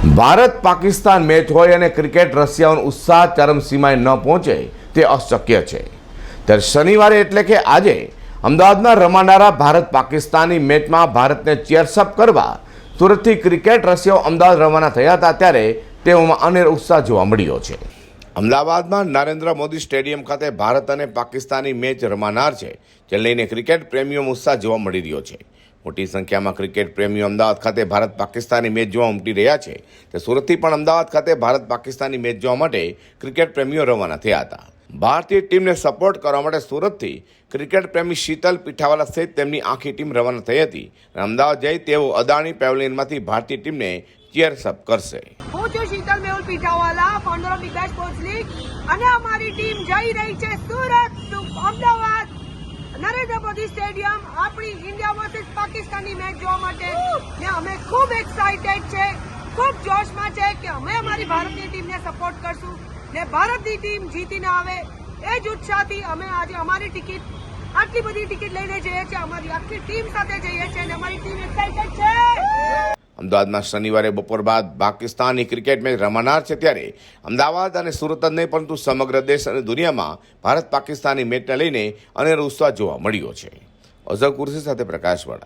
Bharat Pakistan match હોય અને cricket રશિયાનો ઉત્સાહ ચરમસીમાએ ન પહોંચે, તે અશક્ય છે. ત્યારે શનિવારે એટલે કે આજે અમદાવાદમાં રમાનારા ભારત પાકિસ્તાની મેચમાં ભારતને ચેરસઅપ કરવા સુરતથી ક્રિકેટ રશિયાઓ અમદાવાદ રવાના થયા હતા, ત્યારે તેઓમાં અનેર ઉત્સાહ જોવા મળ્યો છે. અમદાવાદમાં નરેન્દ્ર મોદી સ્ટેડિયમ ખાતે ભારત અને પાકિસ્તાની મેચ રમાનાર છે જે લઈને ક્રિકેટ પ્રેમીઓમાં ઉત્સાહ જોવા મળી રહ્યો છે. મોટી સંખ્યામાં ક્રિકેટ પ્રેમીઓ અમદાવાદ ખાતે ભારત પાકિસ્તાની મેચ જોવા ઉમટી રહ્યા છે. તે સુરતથી પણ અમદાવાદ ખાતે ભારત પાકિસ્તાની મેચ જોવા માટે ક્રિકેટ પ્રેમીઓ રવાના થયા હતા. ભારતીય ટીમને સપોર્ટ કરવા માટે સુરતથી ક્રિકેટ પ્રેમી શીતલ પીઠાવાલા સહિત તેમની આખી ટીમ રવાના થઈ હતી. અને અમદાવાદ જઈ તેઓ અદાણી પેવેલિયનમાંથી ભારતીય ટીમને ચેરસઅપ કરશે. હું છું Sheetal Mehul Pithawala founder of sports league અને અમારી ટીમ જઈ રહી છે સુરત, અમદાવાદ. નરેન્દ્ર મોદી સ્ટેડિયમ આપણી ઇન્ડિયા વર્સિસ પાકિસ્તાનની મેચ જોવા માટે. ને અમે ખૂબ એક્સાઇટેડ છે, ખૂબ જોશમાં છે કે અમે અમારી ભારતની ટીમને સપોર્ટ કરશું. ને ભારતની ટીમ જીતીને આવે, એ જ ઉત્સાહથી અમે આજે અમારી ટિકિટ આટલી બધી ટિકિટ લઈને જઈએ છીએ, અમારી આખી ટીમ સાથે જઈએ છીએ અને અમારી ટીમ એક્સાઇટેડ છે. અમદાવાદમાં શનિવારે બપોર બાદ પાકિસ્તાની ક્રિકેટ મેચ રમાનાર છે ત્યારે અમદાવાદ અને સુરત જ નહીં, પરંતુ સમગ્ર દેશ અને દુનિયામાં ભારત પાકિસ્તાની મેચને લઈને અનેરો ઉત્સાહ જોવા મળ્યો છે. અઝર કુર્સી સાથે પ્રકાશવાળા